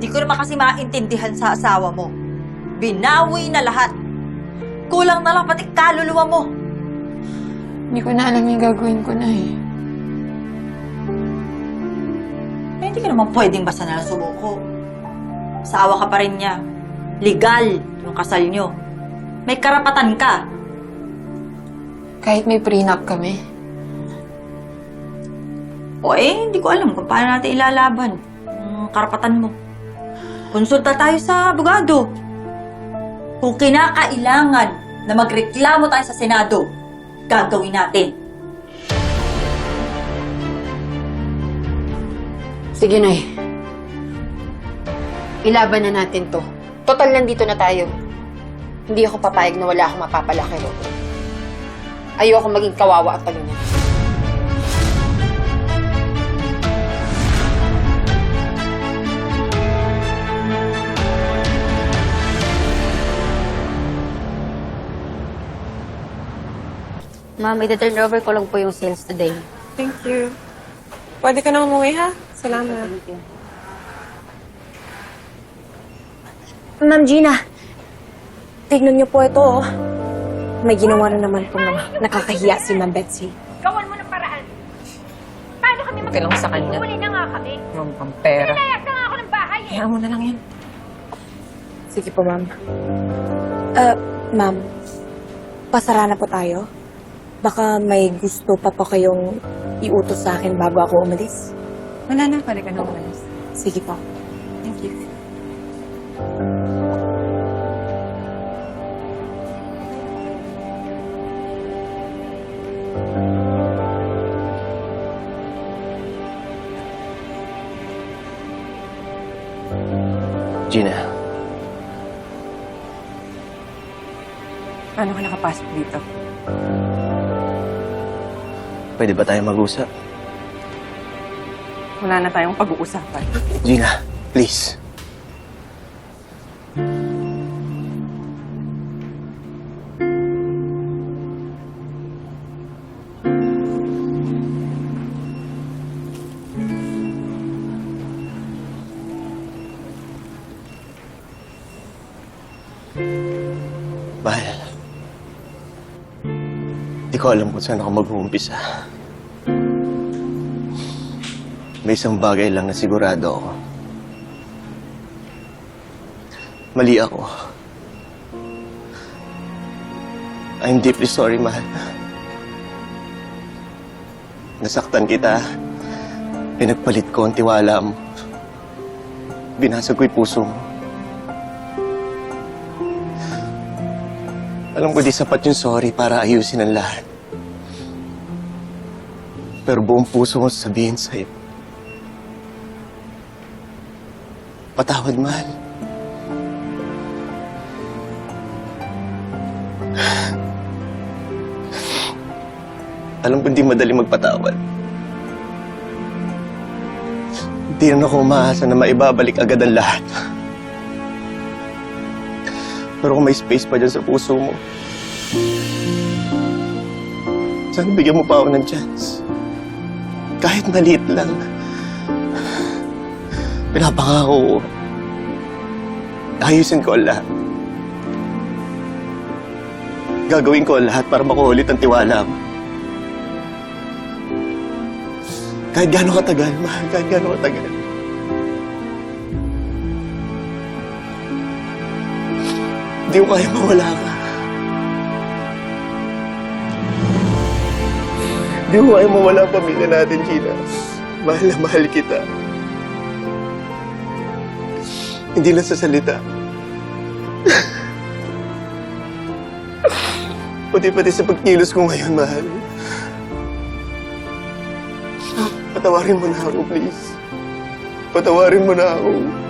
Di ko naman kasi maintindihan sa asawa mo. Binawi na lahat. Kulang na lang pati kaluluwa mo. Hindi ko na alam yung gagawin ko na eh. Eh, hindi ka naman pwedeng basta na lang sumuko. Asawa ka pa rin niya. Legal yung kasal nyo. May karapatan ka. Kahit may prenup kami. O eh, hindi ko alam kung paano natin ilalaban ang karapatan mo. Konsulta tayo sa abogado. Kung kinakailangan na magreklamo tayo sa Senado, gagawin natin. Sige, Nay. Ilaban na natin to. Total, nandito na tayo. Hindi ako papayag na wala akong mapapalaki, Robert. Ayoko maging kawawa at talunan. Ma'am, iti-turn over ko lang po yung sales today. Thank you. Pwede ka na umuwi, ha? Salamat. Thank you. Ma'am Gina, tignan niyo po ito, oh. May ginawa na naman po na nakakahiya si Ma'am Betsy. Gawan mo ng paraan. Paano kami mag- Kailangan sa kanya. Huli na nga kami. Yung pang pera. Pinayag na nga ako ng bahay. eh. Hayaan mo na lang yan. Sige po, ma'am. Uh, ma'am, pasara na po tayo. Baka may gusto pa po kayong iutos sa akin bago ako umalis. Wala na, pwede ka na umalis. Sige po. Thank you. Gina, Paano ka nakapasok dito? Pwede ba tayo mag-usap? Wala na tayong pag-uusapan. Gina, please. Di ko alam kung saan ako mag-uumpisa. May isang bagay lang na sigurado ako. Mali ako. I'm deeply sorry, mahal. Nasaktan kita. Pinagpalit ko ang tiwala mo. Binasag ko yung puso mo. Alam ko di sapat yung sorry para ayusin ang lahat. Pero buong puso ko sabihin sa'yo. Patawad, mahal. Alam ko hindi madali magpatawad. Hindi rin ako umaasa na maibabalik agad ang lahat. Pero kung may space pa dyan sa puso mo, sana bigyan mo pa ako ng chance. Kahit maliit lang. Pinapangako ko. Ayusin ko lahat. Gagawin ko lahat para makuha ulit ang tiwala mo. Kahit gano'ng katagal, mahal, kahit gano'ng katagal. Hindi ko kaya mawala ka. Hindi ko kaya mawala ang pamilya natin, Gina. Mahal na mahal kita. Hindi lang sa salita. Pati-pati sa pagkilos ko ngayon, mahal. Patawarin mo na ako, please. Patawarin mo na ako.